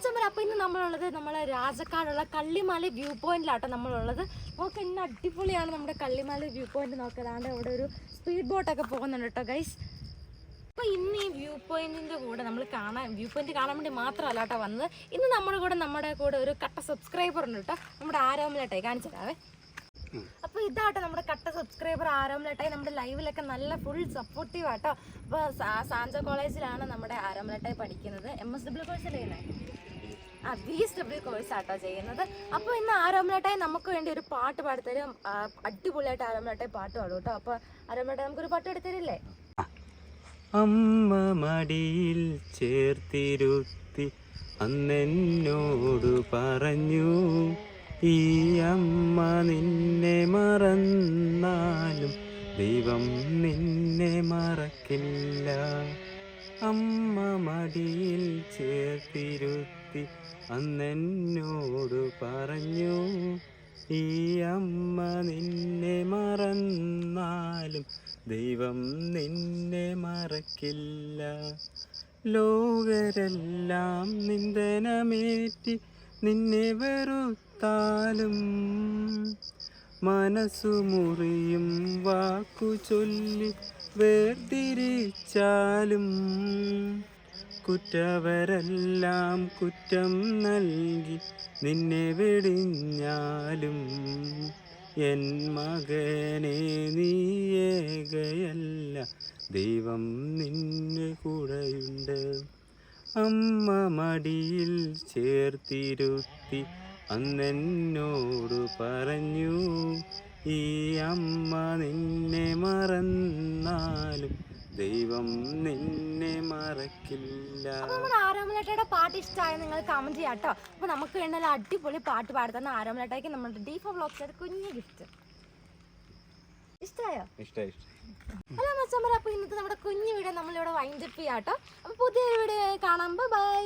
മച്ചമ്മ അപ്പൊ ഇന്ന് നമ്മളുള്ളത് നമ്മളെ രാജക്കാടുള്ള കള്ളിമാല വ്യൂ പോയിന്റിലാട്ടോ നമ്മളുള്ളത്. നമുക്ക് ഇന്ന് അടിപൊളിയാണ് നമ്മുടെ കള്ളിമാല വ്യൂ പോയിന്റ് നോക്കതാണ്ട് അവിടെ ഒരു സ്പീഡ് ബോട്ടൊക്കെ പോകുന്നുണ്ട് കേട്ടോ ഗൈസ് അപ്പൊ ഇന്ന് ഈ വ്യൂ പോയിന്റിന്റെ കൂടെ നമ്മൾ കാണാൻ വ്യൂ പോയിന്റ് കാണാൻ വേണ്ടി മാത്രമല്ല കേട്ടോ വന്നത്. ഇന്ന് നമ്മുടെ കൂടെ നമ്മുടെ കൂടെ ഒരു കട്ട സബ്സ്ക്രൈബർ ഉണ്ട് കേട്ടോ നമ്മുടെ ആരോമിലട്ടെ കാണിച്ചു തരാവേ അപ്പൊ ഇതാട്ടോ നമ്മുടെ കട്ട സബ്സ്ക്രൈബർ ആരോമലട്ടായി. നമ്മുടെ ലൈവിലൊക്കെ നല്ല ഫുൾ സപ്പോർട്ടീവ് ആട്ടോ. അപ്പൊ സാ- സാഞ്ച കോളേജിലാണ് നമ്മുടെ ആരോമലട്ടായി പഠിക്കുന്നത്. എം എസ് ഡബ്ല്യു കോഴ്സ് ചെയ്യുന്നത് ആ ബി എസ് ഡബ്ല്യു കോഴ്സ് ചെയ്യുന്നത്. അപ്പോൾ ഇന്ന് ആരോമലട്ടായി നമുക്ക് വേണ്ടി ഒരു പാട്ട് പാടിത്തരും. അടിപൊളിയായിട്ട് ആരോമലട്ടായി പാട്ട് പാടും കേട്ടോ. അപ്പോൾ ആരോമലട്ടായി നമുക്കൊരു പാട്ട് പാടിത്തരില്ലേ? അമ്മ മടിയിൽ ചേർത്തിരുത്തി അന്നെന്നോട് പറഞ്ഞു ഈ അമ്മ നിന്നെ മറന്നാലും ദൈവം നിന്നെ മറക്കില്ല. അമ്മ മടിയിൽ ചേർത്തിരുത്തി അന്നെന്നോട് പറഞ്ഞു ഈ അമ്മ നിന്നെ മറന്നാലും ദൈവം നിന്നെ മറക്കില്ല. ലോകരെല്ലാം നിന്ദനമേറ്റി നിന്നെ വെറുത്താലും മനസ്സു മുറിയും വാക്കു ചൊല്ലി വേർതിരിച്ചാലും കുറ്റവരെല്ലാം കുറ്റം നൽകി നിന്നെ വെടിഞ്ഞാലും എൻ മകനെ നീയേകയല്ല ദൈവം നിന്നെ കൂടെയുണ്ട്. അമ്മ മടിയിൽ ചേർത്തിരുത്തി അന്നെന്നോട് പറഞ്ഞു ഈ അമ്മ നിന്നെ മറന്നാലും ദൈവം നിന്നെ മറക്കില്ല. നമ്മുടെ ആരോമലട്ടയുടെ പാട്ട് ഇഷ്ടമായ നിങ്ങൾ കമന്റ് ചെയ്യാം കേട്ടോ അപ്പൊ നമുക്ക് വേണ്ട നല്ല അടിപൊളി പാട്ട് പാടുന്ന ആരോമലേട്ടയ്ക്ക് നമ്മുടെ ഡീഫോ ബ്ലോഗ്സ് കുഞ്ഞു ഗിഫ്റ്റ് ഇഷ്ടമായോ ഹലോ മച്ചമ്മ അപ്പൊ ഇന്നത്തെ നമ്മുടെ കുഞ്ഞു വീഡിയോ നമ്മളിവിടെ വൈൻഡപ്പ് ചെയ്യാം കേട്ടോ അപ്പോൾ പുതിയൊരു വീഡിയോ കാണാം. ബൈ